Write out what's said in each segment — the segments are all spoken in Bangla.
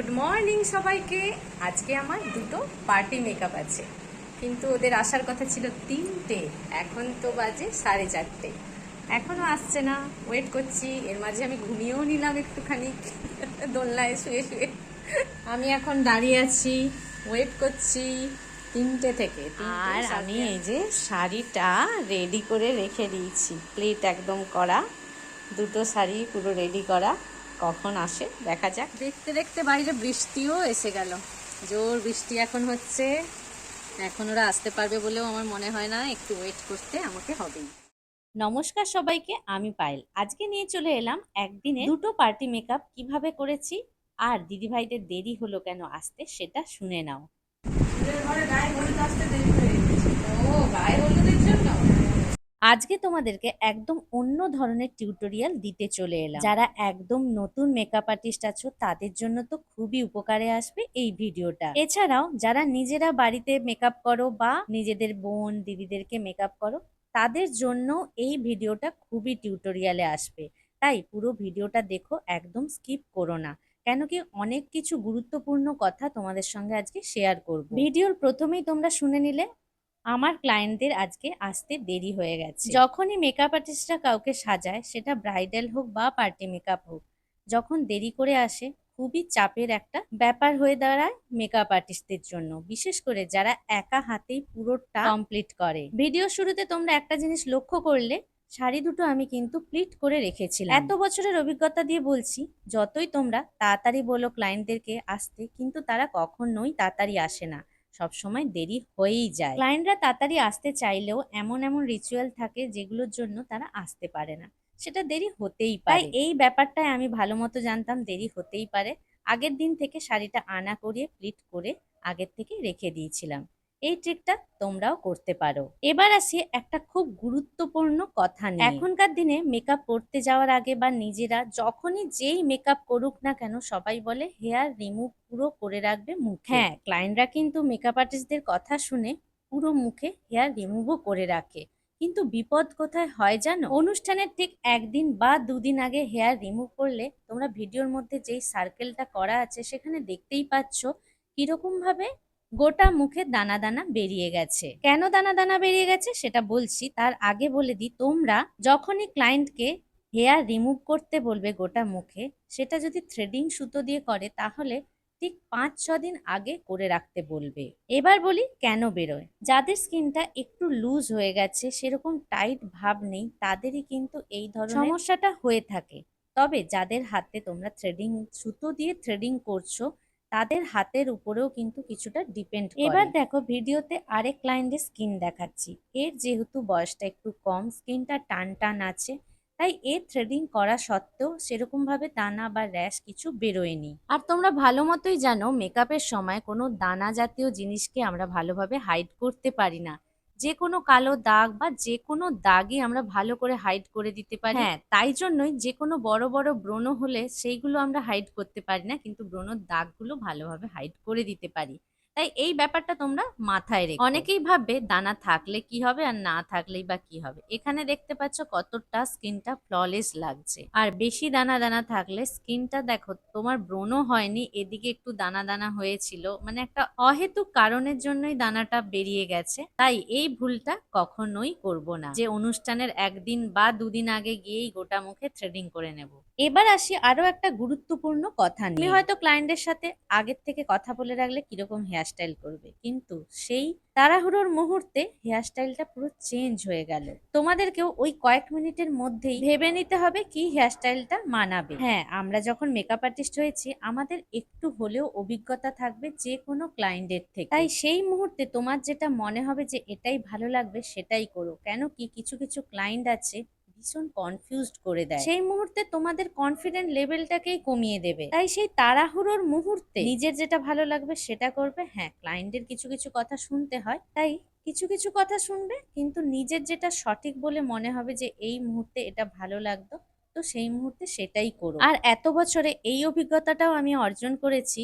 গুড মর্নিং সবাইকে। আজকে আমার দুটো পার্টি মেকআপ আছে। কিন্তু ওদের আসার কথা ছিল তিনটে। এখন তো বাজে সাড়ে চারটে। এখনও আসছে না। ওয়েট করছি। এর মাঝে আমি ঘুমিয়েও নিলাম একটুখানি। দোলনায় শুয়ে শুয়ে আমি এখন দাঁড়িয়ে আছি। ওয়েট করছি তিনটে থেকে। আর আমি এই যে শাড়িটা রেডি করে রেখে দিয়েছি। প্লেট একদম করা। দুটো শাড়ি পুরো রেডি করা। কখন আসে দেখা যাক। দেখতে দেখতে বাইরে বৃষ্টিও এসে গেল। জোর বৃষ্টি এখন হচ্ছে। এখন ওরা আসতে পারবে বলেও আমার মনে হয় না একটু ওয়েট করতে আমাকে হবেই। নমস্কার সবাইকে আমি পায়েল। আজকে নিয়ে চলে এলাম একদিনে দুটো পার্টি মেকআপ কীভাবে করেছি আর দিদিভাইদের দেরি হলো কেন আসতে সেটা শুনে নাও। ও গায়ে জন্য আজকে তোমাদেরকে একদম অন্য ধরনের টিউটোরিয়াল দিতে চলে এলাম। যারা একদম নতুন মেকআপ আর্টিস্ট আছো, তাদের জন্য তো খুবই উপকারে আসবে এই ভিডিওটা। এছাড়াও, যারা নিজেরা বাড়িতে মেকআপ করো বা নিজেদের বোন, দিদিদেরকে মেকআপ করো, তাদের জন্য এই ভিডিওটা খুবই টিউটোরিয়ালে আসবে। তাই পুরো ভিডিওটা দেখো, একদম স্কিপ করো না। কেন কি অনেক কিছু গুরুত্বপূর্ণ কথা তোমাদের সঙ্গে আজকে শেয়ার করব। ভিডিওর প্রথমেই তোমরা শুনে নিলে আমার ক্লায়েন্টদের আজকে আসতে দেরি হয়ে গেছে। যখনই মেকআপ আর্টিস্টরা কাউকে সাজায় সেটা ব্রাইডাল হোক বা পার্টি মেকআপ হোক যখন দেরি করে আসে খুবই চাপের একটা ব্যাপার হয়ে দাঁড়ায় মেকআপ আর্টিস্টদের জন্য। বিশেষ করে যারা একা হাতেই পুরোটা কমপ্লিট করে। ভিডিও শুরুতে তোমরা একটা জিনিস লক্ষ্য করলে শাড়ি দুটো আমি কিন্তু প্লিট করে রেখেছিলাম। এত বছরের অভিজ্ঞতা দিয়ে বলছি যতই তোমরা তাড়াতাড়ি বলো ক্লায়েন্টদেরকে আসতে কিন্তু তারা কখনোই তাড়াতাড়ি আসে না। সব সময় দেরি হয়েই যায়। ক্লায়েন্টরা তাড়াতাড়ি আসতে চাইলেও এমন এমন রিচুয়াল থাকে যেগুলোর জন্য তারা আসতে পারে না। সেটা দেরি হতেই পারে। এই ব্যাপারটায় আমি ভালো মতো জানতাম দেরি হতেই পারে। আগের দিন থেকে শাড়িটা আনা করিয়ে প্লিট করে আগের থেকে রেখে দিয়েছিলাম। এই ট্রিকটা তোমরাও করতে পারো। এবার আসি একটা খুব গুরুত্বপূর্ণ কথা নিয়ে। এখনকার দিনে মেকআপ করতে যাওয়ার আগে বা নিজেরা যখনই যেই মেকআপ করুক না কেন সবাই বলে হেয়ার রিমুভ পুরো করে রাখবে মুখে। হ্যাঁ। ক্লায়েন্টরা কিন্তু মেকআপ আর্টিস্টদের কথা শুনে পুরো মুখে হেয়ার রিমুভও করে রাখে। কিন্তু বিপদ কোথায় হয় জানো? অনুষ্ঠানের ঠিক একদিন বা দুদিন আগে হেয়ার রিমুভ করলে তোমরা ভিডিওর মধ্যে যেই সার্কেলটা করা আছে সেখানে দেখতেই পাচ্ছ কীরকম ভাবে গোটা মুখে দানা দানা বেরিয়ে গেছে। কেন দানা দানা বেরিয়ে গেছে সেটা বলছি তার আগে বলে দিই তোমরা যখনই ক্লায়েন্টকে হেয়ার রিমুভ করতে বলবে গোটা মুখে সেটা যদি থ্রেডিং সুতো দিয়ে করে তাহলে ঠিক পাঁচ ছ দিন আগে করে রাখতে বলবে। এবার বলি কেন বেরোয়? যাদের স্কিনটা একটু লুজ হয়ে গেছে সেরকম টাইট ভাব নেই তাদেরই কিন্তু এই ধরনের সমস্যাটা হয়ে থাকে। তবে যাদের হাতে তোমরা থ্রেডিং সুতো দিয়ে থ্রেডিং করছ তাদের হাতের উপরেও কিন্তু কিছুটা ডিপেন্ড এবার দেখো ভিডিওতে আরেক ক্লায়েন্টের স্কিন দেখাচ্ছি। এর যেহেতু বয়সটা একটু কম স্কিনটা টান টান আছে, তাই এ থ্রেডিং করা সত্ত্বেও সেরকমভাবে দানা বা র্যাশ কিছু বেরোয়নি আর তোমরা ভালো মতোই জানো মেকআপের সময় কোনো দানা জাতীয় জিনিসকে আমরা ভালোভাবে হাইড করতে পারি না। যে কোনো কালো দাগ বা যে কোনো দাগই আমরা ভালো করে হাইড করে দিতে পারি। হ্যাঁ তাই জন্যই যে কোনো বড় বড় ব্রণ হলে সেইগুলো আমরা হাইড করতে পারি না, কিন্তু ব্রণর দাগগুলো ভালোভাবে হাইড করে দিতে পারি। তাই এই ব্যাপারটা তোমরা মাথায় রেখো। অনেকেই ভাববে দানা থাকলে কি হবে আর না থাকলেই বা কি হবে। এখানে দেখতে পাচ্ছ কতটা স্কিনটা ফ্ললেস লাগছে। আর বেশি দানা দানা থাকলে স্কিনটা দেখো তোমার ব্রণ হয়নি, এদিকে একটু দানা দানা হয়েছিল। মানে একটা অহেতুক কারণের জন্যই দানাটা বেরিয়ে গেছে। তাই এই ভুলটা কখনোই করব না। যে অনুষ্ঠানের একদিন বা দুদিন আগে গিয়েই গোটা মুখে থ্রেডিং করে নেব। এবার আসি আরও একটা গুরুত্বপূর্ণ কথা নিয়ে। তুমি হয়তো ক্লায়েন্টের সাথে আগের থেকে কথা বলে রাখলে কীরকম হেয়ারস্টাইল করবে কিন্তু সেই তাড়াহুড়োর মুহূর্তে হেয়ারস্টাইলটা পুরো চেঞ্জ হয়ে গেল। তোমাদেরকেও ওই কয়েক মিনিটের মধ্যেই ভেবে নিতে হবে কি হেয়ারস্টাইলটা মানাবে। হ্যাঁ আমরা যখন মেকআপ আর্টিস্ট হয়েছি আমাদের একটু হলেও অভিজ্ঞতা থাকবে যে কোনো ক্লায়েন্টের থেকে। তাই সেই মুহূর্তে তোমার যেটা মনে হবে যে এটাই ভালো লাগবে সেটাই করো। কেন কি কিছু কিছু ক্লায়েন্ট আছে ভীষণ কনফিউজড করে দেয়। সেই মুহূর্তে তোমাদের কনফিডেন্ট লেভেলটাকেই কমিয়ে দেবে। তাই সেই তাড়াহুড়োর মুহূর্তে নিজের যেটা ভালো লাগবে সেটা করবে। হ্যাঁ ক্লায়েন্টের কিছু কিছু কথা শুনতে হয়। তাই কিছু কিছু কথা শুনবে কিন্তু নিজের যেটা সঠিক বলে মনে হবে যে এই মুহূর্তে এটা ভালো লাগতো তো সেই মুহূর্তে সেটাই করো। আর এত বছরে এই অভিজ্ঞতাটাও আমি অর্জন করেছি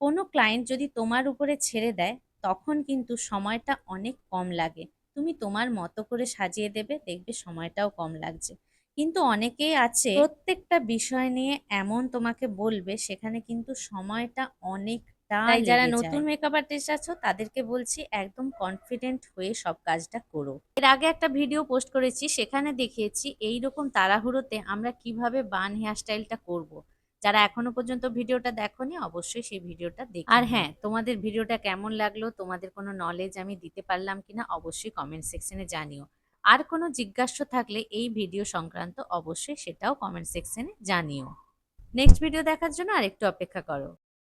কোনো ক্লায়েন্ট যদি তোমার উপরে ছেড়ে দেয় তখন কিন্তু সময়টা অনেক কম লাগে। তুমি তোমার মতো করে সাজিয়ে দেবে দেখবে সময়টাও কম লাগছে। কিন্তু অনেকেই আছে প্রত্যেকটা বিষয় নিয়ে এমন তোমাকে বলবে সেখানে কিন্তু সময়টা অনেকটা তাই যারা নতুন মেকআপ আর্টিস্ট আছো তাদেরকে বলছি একদম কনফিডেন্ট হয়ে সব কাজটা করো। এর আগে একটা ভিডিও পোস্ট করেছি সেখানে দেখিয়েছি এই রকম তাড়াহুড়োতে আমরা কীভাবে বান হেয়ার স্টাইলটা করব। যারা এখনও পর্যন্ত ভিডিওটা দেখোনি অবশ্যই সেই ভিডিওটা দেখ আর হ্যাঁ তোমাদের ভিডিওটা কেমন লাগল তোমাদের কোনো নলেজ আমি দিতে পারলাম কিনা অবশ্যই কমেন্ট সেকশনে জানিও। আর কোনো জিজ্ঞাসা থাকলে এই ভিডিও সংক্রান্ত অবশ্যই সেটাও কমেন্ট সেকশনে জানিও। নেক্সট ভিডিও দেখার জন্য আরেকটু অপেক্ষা করো।